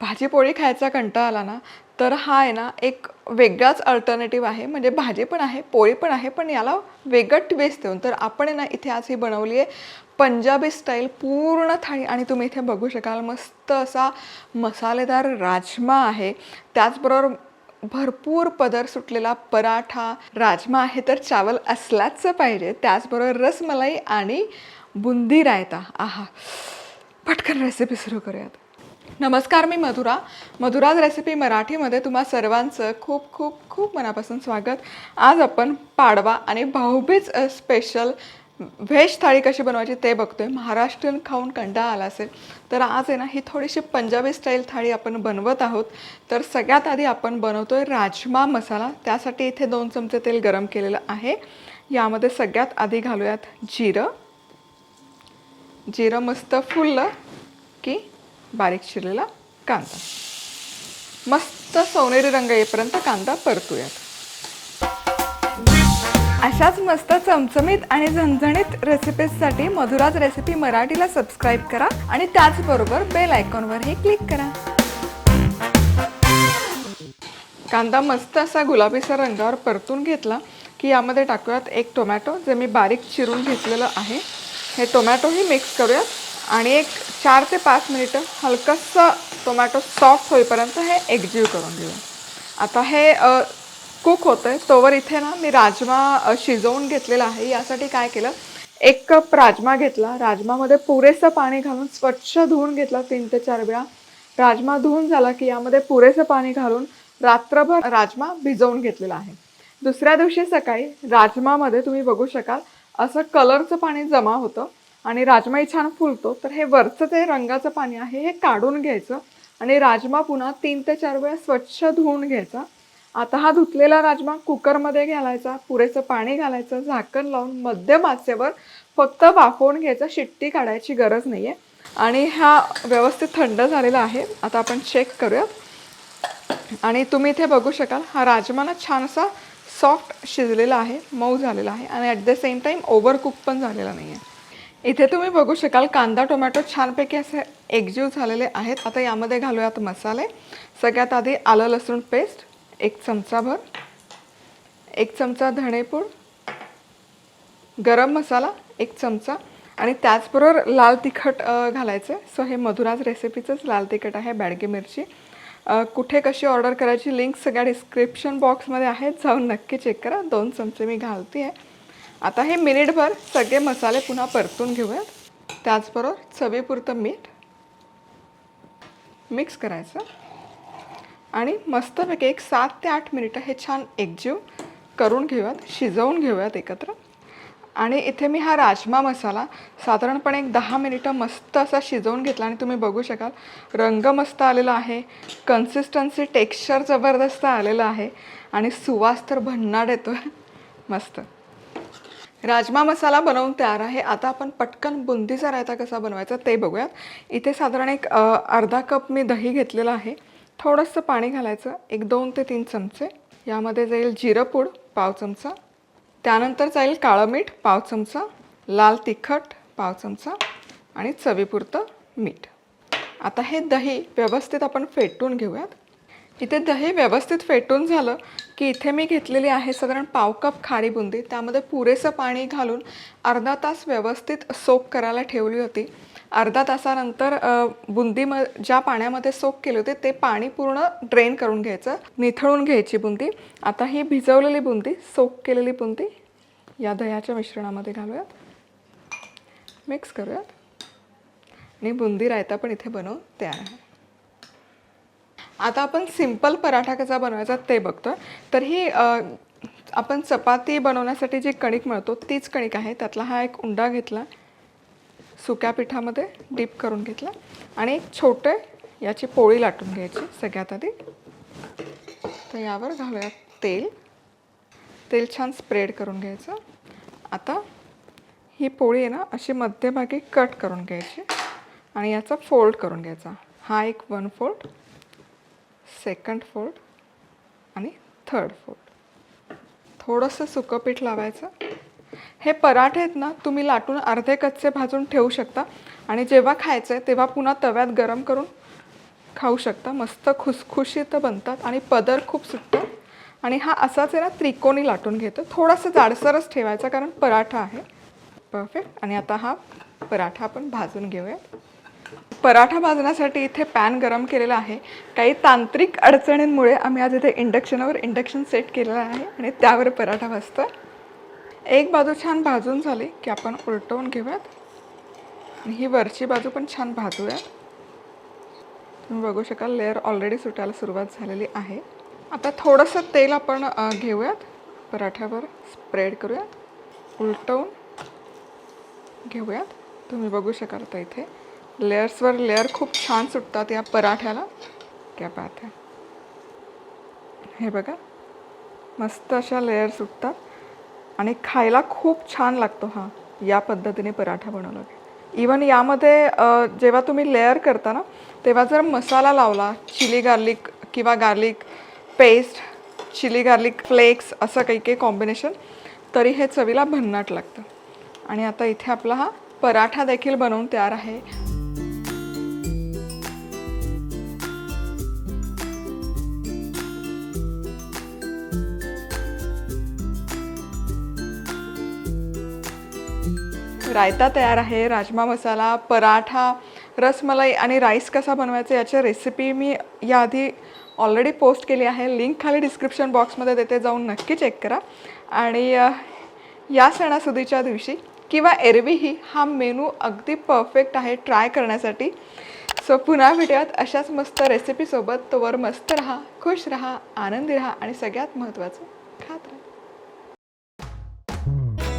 भाजी पोळी खायचा कंटाळा आला ना तर हा आहे ना एक वेगळाच अल्टरनेटिव्ह आहे. म्हणजे भाजी पण आहे पोळी पण आहे पण याला वेगळं ट्विस्ट देऊन. तर आपण आहे ना इथे आज ही बनवली आहे पंजाबी स्टाईल पूर्ण थाळी. आणि तुम्ही इथे बघू शकाल मस्त असा मसालेदार राजमा आहे. त्याचबरोबर भरपूर पदर सुटलेला पराठा राजमा आहे तर चावल असलाच पाहिजे. त्याचबरोबर रसमलाई आणि बुंदी रायता. आहा पटकन रेसिपी सुरू करूयात. नमस्कार मी मधुरा. मधुराज रेसिपी मराठीमध्ये तुम्हा सर्वांचं खूप खूप खूप मनापासून स्वागत. आज आपण पाडवा आणि भाऊबीज स्पेशल व्हेज थाळी कशी बनवायची ते बघतोय. महाराष्ट्रीयन खाऊन कंटाळा आला असेल तर आज आहे ना ही थोडीशी पंजाबी स्टाईल थाळी आपण बनवत आहोत. तर सगळ्यात आधी आपण बनवतोय राजमा मसाला. त्यासाठी इथे दोन चमचे तेल गरम केलेलं आहे. यामध्ये सगळ्यात आधी घालूयात जिरं. जिरं मस्त फुललं की बारीक चिरलेला कांदा. मस्त सोनेरी रंग येईपर्यंत कांदा परतूयात. अशाच मस्त चमचमीत आणि झणझणीत रेसिपीजसाठी मधुराज रेसिपी मराठीला सबस्क्राईब करा आणि त्याचबरोबर बेल आयकॉनवरही क्लिक करा. कांदा मस्त असा गुलाबीसा रंगावर परतून घेतला की यामध्ये टाकूयात एक टोमॅटो जे मी बारीक चिरून घेतलेलं आहे. हे टोमॅटोही मिक्स करूयात. आणि एक चार ते पाच मिनिटं हलकंसं टोमॅटो सॉफ्ट होईपर्यंत हे एकजीव करून घेऊया आता हे कुक होतं आहे तोवर इथे ना मी राजमा शिजवून घेतलेला आहे. यासाठी काय केलं एक कप राजमा घेतला. राजमामध्ये पुरेसं पाणी घालून स्वच्छ धुवून घेतला तीन ते चार वेळा. राजमा धुवून झाला की यामध्ये पुरेसं पाणी घालून रात्रभर राजमा भिजवून घेतलेला आहे. दुसऱ्या दिवशी सकाळी राजमामध्ये तुम्ही बघू शकाल असं कलरचं पाणी जमा होतं. आणि राजमाही छान फुलतो. तर हे वरचं ते रंगाचं पाणी आहे हे काढून घ्यायचं. आणि राजमा पुन्हा तीन ते चार वेळा स्वच्छ धुवून घ्यायचा. आता हा धुतलेला राजमा कुकरमध्ये घालायचा पुरेसं पाणी घालायचं झाकण लावून मध्यम आचेवर फक्त वाफवून घ्यायचा शिट्टी काढायची गरज नाही आहे आणि हा व्यवस्थित थंड झालेला आहे. आता आपण चेक करूयात. आणि तुम्ही इथे बघू शकाल हा राजमा ना छान असा सॉफ्ट शिजलेला आहे मऊ झालेला आहे. आणि at the same time over cook पण झालेला नाही आहे इथे तुम्ही बघू शकाल कांदा टोमॅटो छानपैकी असे एकजीव झालेले आहेत. आता यामध्ये घालूयात मसाले. सगळ्यात आधी आलं लसूण पेस्ट एक चमचाभर एक चमचा धणेपूड गरम मसाला एक चमचा. आणि त्याचबरोबर लाल तिखट घालायचं. आहे सो हे मधुराज रेसिपीचंच लाल तिखट आहे बॅडगी मिरची. कुठे कशी ऑर्डर करायची लिंक सगळ्या डिस्क्रिप्शन बॉक्समध्ये आहेत. जाऊन नक्की चेक करा. दोन चमचे मी घालते आहे आता हे मिनिटभर सगळे मसाले पुन्हा परतून घेऊयात. त्याचबरोबर चवीपुरतं मीठ मिक्स करायचं. आणि मस्तपैकी एक सात ते आठ मिनिटं हे छान एकजीव करून घेऊयात शिजवून घेऊयात एकत्र. आणि इथे मी हा राजमा मसाला साधारणपणे एक दहा मिनिटं मस्त असा शिजवून घेतला आणि तुम्ही बघू शकाल रंग मस्त आलेला आहे कन्सिस्टन्सी टेक्स्चर जबरदस्त आलेलं आहे आणि सुवास तर भन्नाट येतो मस्त. राजमा मसाला बनवून तयार आहे. आता आपण पटकन बुंदीचा रायता कसा बनवायचा ते बघूयात. इथे साधारण एक अर्धा कप मी दही घेतलेलं आहे. थोडंसं पाणी घालायचं. एक दोन ते तीन चमचे. यामध्ये जाईल जिरंपूड पाव चमचा. त्यानंतर जाईल काळं मीठ पाव चमचा. लाल तिखट पाव चमचा. आणि चवीपुरतं मीठ. आता हे दही व्यवस्थित आपण फेटून घेऊयात. इथे दही व्यवस्थित फेटून झालं की इथे मी घेतलेली आहे साधारण पाव कप खारी बुंदी. त्यामध्ये पुरेसं पाणी घालून अर्धा तास व्यवस्थित सोक करायला ठेवली होती. अर्धा तासानंतर बुंदी म ज्या पाण्यामध्ये सोक केले होते ते पाणी पूर्ण ड्रेन करून घ्यायचं निथळून घ्यायची बुंदी. आता ही भिजवलेली बुंदी सोक केलेली बुंदी या दह्याच्या मिश्रणामध्ये घालूयात. मिक्स करूयात. आणि बुंदी रायता पण इथे बनवून तयार आहे. आता आपण सिंपल पराठा कसा बनवायचा ते बघतो तर ही आपण चपाती बनवण्यासाठी जी कणिक मिळतो तीच कणिक आहे. त्यातला हा एक उंडा घेतला सुक्या पिठामध्ये डीप करून घेतला आणि एक छोटे याची पोळी लाटून घ्यायची सगळ्यात आधी. तर यावर घालूया तेल. तेल छान स्प्रेड करून घ्यायचं. आता ही पोळी आहे ना अशी मध्यभागी कट करून घ्यायची आणि याचा फोल्ड करून घ्यायचा. हा एक वन फोल्ड. सेकंड फोल्ड आणि थर्ड फोल्ड थोडंसं सुकं पीठ लावायचं. हे पराठे आहेत ना तुम्ही लाटून अर्धे कच्चे भाजून ठेवू शकता. आणि जेव्हा खायचं आहे तेव्हा पुन्हा तव्यात गरम करून खाऊ शकता. मस्त खुसखुशीत बनतात आणि पदर खूप सुटतात आणि हा असाच आहे ना त्रिकोणी लाटून घेतो. थोडासा जाडसरच ठेवायचा कारण पराठा आहे. परफेक्ट आणि आता हा पराठा आपण भाजून घेऊयात. पराठा भाजण्यासाठी इथे पॅन गरम केलेला आहे. काही तांत्रिक अडचणींमुळे आम्ही आज इथे इंडक्शनवर इंडक्शन सेट केलेलं आहे आणि त्यावर पराठा भाजतो एक बाजू छान भाजून झाली की आपण उलटवून घेऊयात. आणि ही वरची बाजू पण छान भाजूयात तुम्ही बघू शकाल लेअर ऑलरेडी सुटायला सुरुवात झालेली आहे. आता थोडंसं तेल आपण घेऊयात. पराठ्यावर स्प्रेड करूयात. उलटवून घेऊयात. तुम्ही बघू शकाल आता इथे. लेयर्सवर लेअर खूप छान सुटतात या पराठ्याला. क्या बात आहे हे बघा मस्त अशा लेअर सुटतात आणि खायला खूप छान लागतो हा या पद्धतीने पराठा बनवला. की इवन यामध्ये जेव्हा तुम्ही लेअर करता ना तेव्हा जर मसाला लावला चिली गार्लिक किंवा garlic paste chilli garlic flakes असं काही काही कॉम्बिनेशन तरी हे चवीला भन्नाट लागतं. आणि आता इथे आपला हा पराठा देखील बनवून तयार आहे. रायता तयार आहे राजमा मसाला पराठा रसमलाई आणि राईस कसा बनवायचा याची रेसिपी मी याआधी ऑलरेडी पोस्ट केली आहे. लिंक खाली डिस्क्रिप्शन बॉक्समध्ये देते जाऊन नक्की चेक करा. आणि या सणासुदीच्या दिवशी किंवा एरवीही हा मेनू अगदी परफेक्ट आहे ट्राय करण्यासाठी. सो पुन्हा भेटूयात. अशाच मस्त रेसिपीसोबत तोवर मस्त राहा खुश राहा आनंदी राहा आणि सगळ्यात महत्त्वाचं खात राहा.